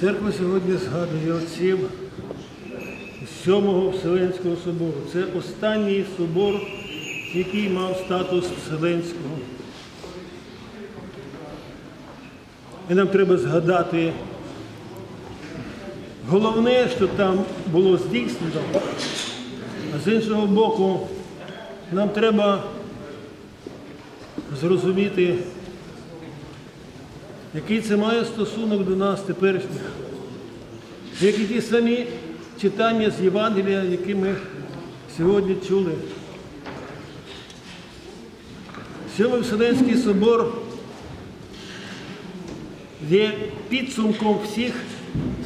Церква сьогодні згадує отців Сьомого Вселенського собору. Це останній собор, який мав статус Вселенського. І нам треба згадати головне, що там було здійснено, а з іншого боку, нам треба зрозуміти, який це має стосунок до нас теперішніх, як і ті самі читання з Євангелія, які ми сьогодні чули. Сьомий Вселенський собор є підсумком всіх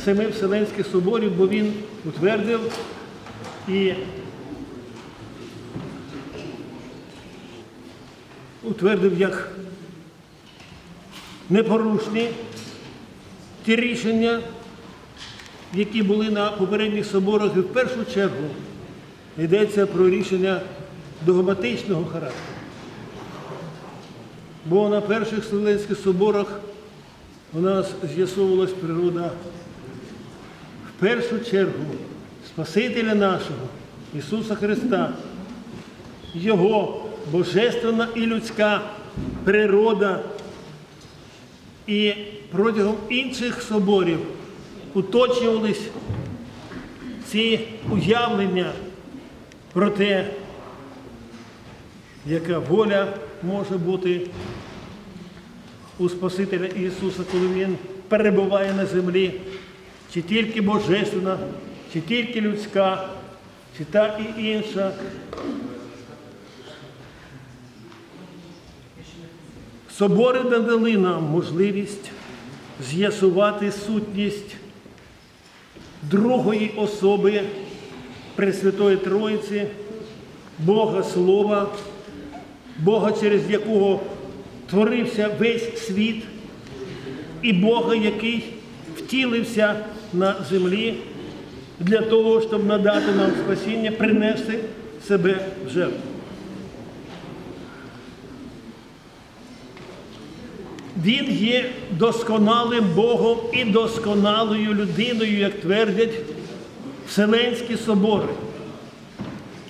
семи Вселенських соборів, бо він утвердив і утвердив як непорушні ті рішення, які були на попередніх соборах, і в першу чергу йдеться про рішення догматичного характеру. Бо на перших Вселенських соборах у нас з'ясовувалась природа в першу чергу Спасителя нашого, Ісуса Христа, Його божественна і людська природа. І протягом інших соборів уточнювались ці уявлення про те, яка воля може бути у Спасителя Ісуса, коли Він перебуває на землі, чи тільки божественна, чи тільки людська, чи та і інша. Собори надали нам можливість з'ясувати сутність другої особи Пресвятої Троїці, Бога Слова, Бога, через якого творився весь світ, і Бога, який втілився на землі для того, щоб надати нам спасіння, принести себе в жертву. Він є досконалим Богом і досконалою людиною, як твердять Вселенські собори.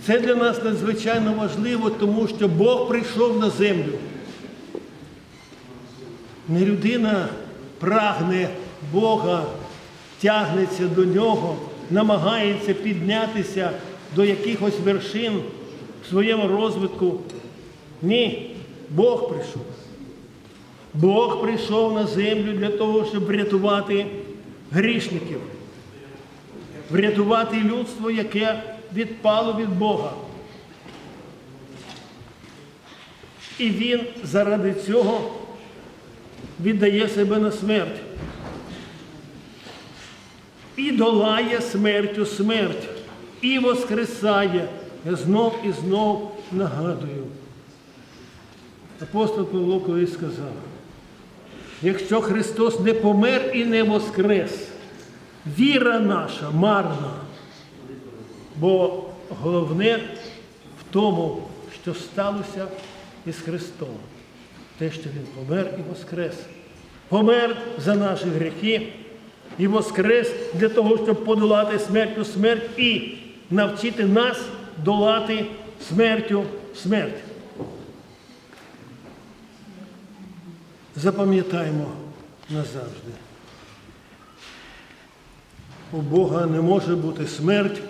Це для нас надзвичайно важливо, тому що Бог прийшов на землю. Не людина прагне Бога, тягнеться до нього, намагається піднятися до якихось вершин в своєму розвитку. Ні, Бог прийшов. Бог прийшов на землю для того, щоб врятувати грішників, врятувати людство, яке відпало від Бога. І Він заради цього віддає себе на смерть. І долає смертю смерть, і воскресає. Я знов і знов нагадую. Апостол Павло колись сказав, якщо Христос не помер і не воскрес, віра наша марна. Бо головне в тому, що сталося із Христом. Те, що Він помер і воскрес. Помер за наші гріхи і воскрес для того, щоб подолати смертю смерть і навчити нас долати смертю смерть. Запам'ятаємо назавжди. У Бога не може бути смерть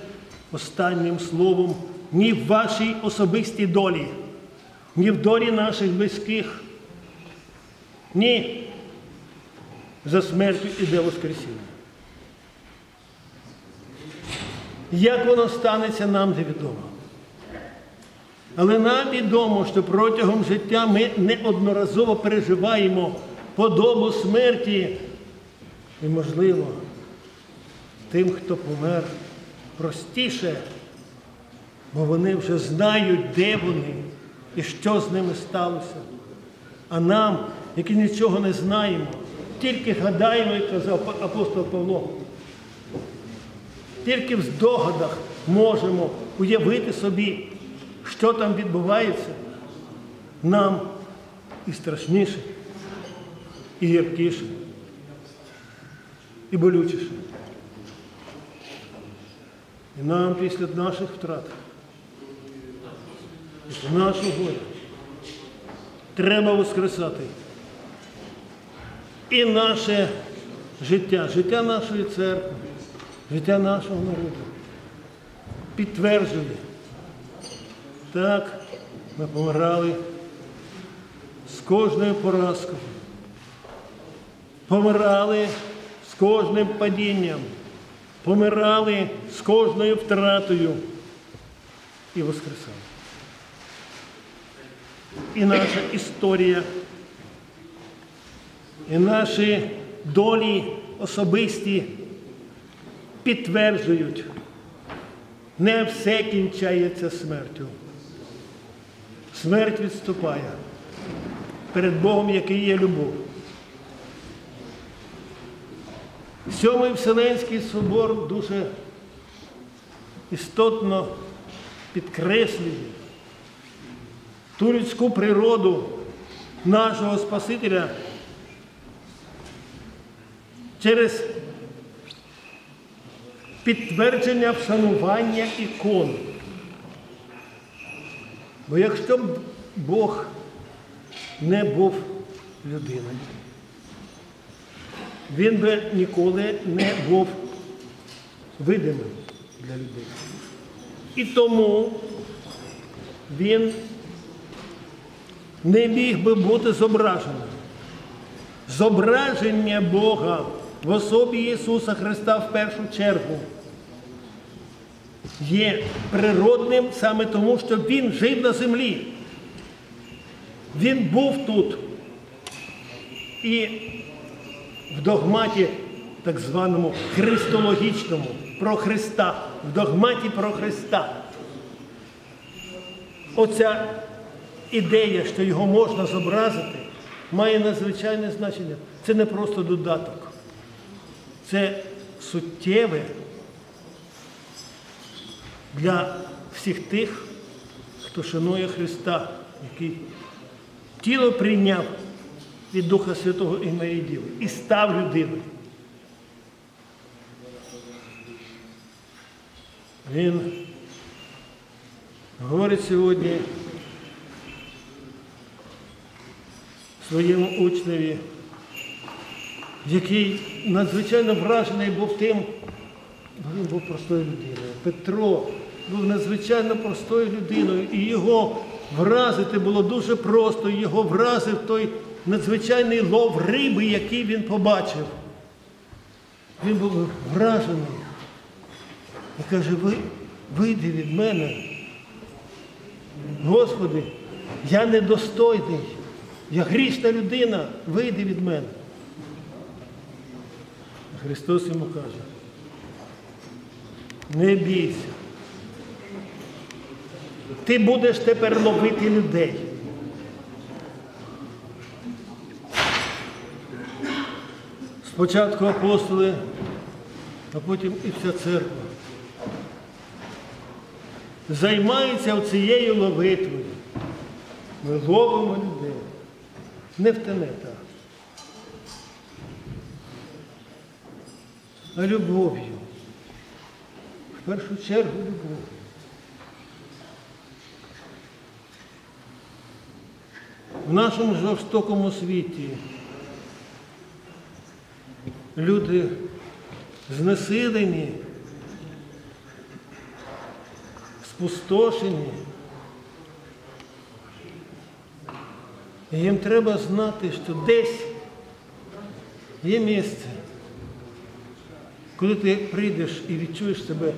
останнім словом ні в вашій особистій долі, ні в долі наших близьких, ні за смертю іде Воскресіння. Як воно станеться, нам невідомо. Але нам відомо, що протягом життя ми неодноразово переживаємо подобу смерті. І, можливо, тим, хто помер, простіше, бо вони вже знають, де вони і що з ними сталося. А нам, які нічого не знаємо, тільки гадаємо, як казав апостол Павло, тільки в здогадах можемо уявити собі, що там відбувається, нам і страшніше, і гіркіше. і болючіше. І нам після наших втрат, після нашого горя, треба воскресати. І наше життя, життя нашої церкви, життя нашого народу підтверджує. Так, ми помирали з кожною поразкою, помирали з кожним падінням, помирали з кожною втратою і воскресали. І наша історія, і наші долі особисті підтверджують, не все кінчається смертю. Смерть відступає перед Богом, який є любов. Сьомий Вселенський собор дуже істотно підкреслює ту людську природу нашого Спасителя через підтвердження вшанування ікон. Бо якщо б Бог не був людиною, він би ніколи не був видимим для людей. І тому він не міг би бути зображеним. Зображення Бога в особі Ісуса Христа в першу чергу є природним саме тому, що Він жив на землі. Він був тут. І в догматі, так званому христологічному, про Христа, в догматі про Христа. Оця ідея, що його можна зобразити, має надзвичайне значення. Це не просто додаток. Це суттєве для всіх тих, хто шанує Христа, який тіло прийняв від Духа Святого і Марії Діви і став людиною. Він говорить сьогодні своєму учневі, який надзвичайно вражений був тим, бо він був простою людиною. Петро був надзвичайно простою людиною, і його вразити було дуже просто, його вразив той надзвичайний лов риби, який він побачив. Він був вражений і каже, ви вийди від мене. Господи, я недостойний, я грішна людина, вийди від мене. Христос йому каже, не бійся. Ти будеш тепер ловити людей. Спочатку апостоли, а потім і вся церква займається цією ловитвою. Ми ловимо людей. Не в тенета, а любов'ю. В першу чергу любов'ю. В нашому жорстокому світі люди знесилені, спустошені. Їм треба знати, що десь є місце, коли ти прийдеш і відчуєш себе,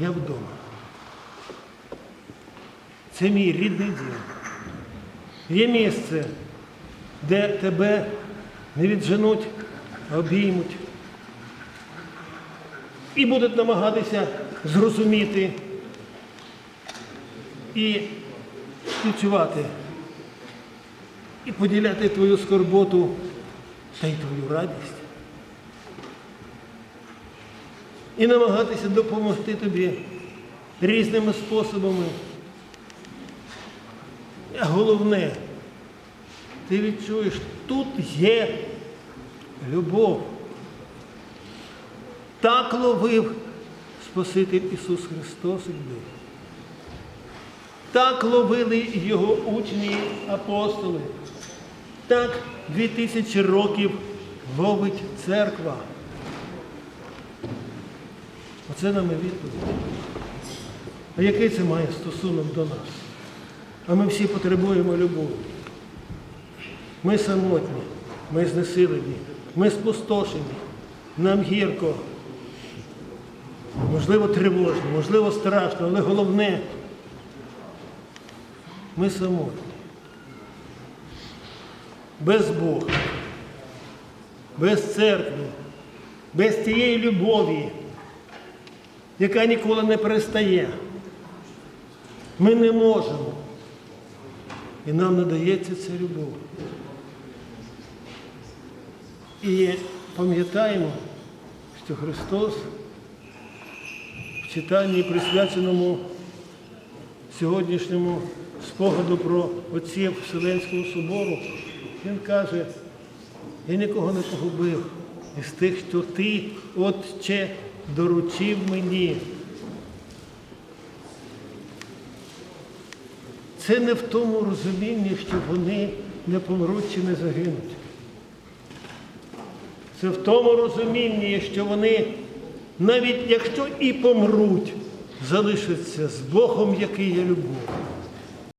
я вдома. Це мій рідний дім. Є місце, де тебе не відженуть, а обіймуть. І будуть намагатися зрозуміти і співчувати, і поділяти твою скорботу та й твою радість. І намагатися допомогти тобі різними способами. Головне, ти відчуєш, тут є любов. Так ловив Спаситель Ісус Христос людей. Так ловили його учні апостоли. Так дві тисячі років ловить церква. Оце нам і відповідь. А який це має стосунок до нас? А ми всі потребуємо любові. Ми самотні, ми знесилені, ми спустошені, нам гірко, можливо, тривожно, можливо, страшно, але головне, ми самотні. Без Бога, без церкви, без тієї любові, яка ніколи не перестає. Ми не можемо. І нам надається ця любов. І пам'ятаємо, що Христос в читанні, присвяченому сьогоднішньому спогаду про отців Вселенського собору, він каже, я нікого не погубив із тих, що ти, Отче, доручив мені. Це не в тому розумінні, що вони не помруть чи не загинуть. Це в тому розумінні, що вони, навіть якщо і помруть, залишаться з Богом, який є любов.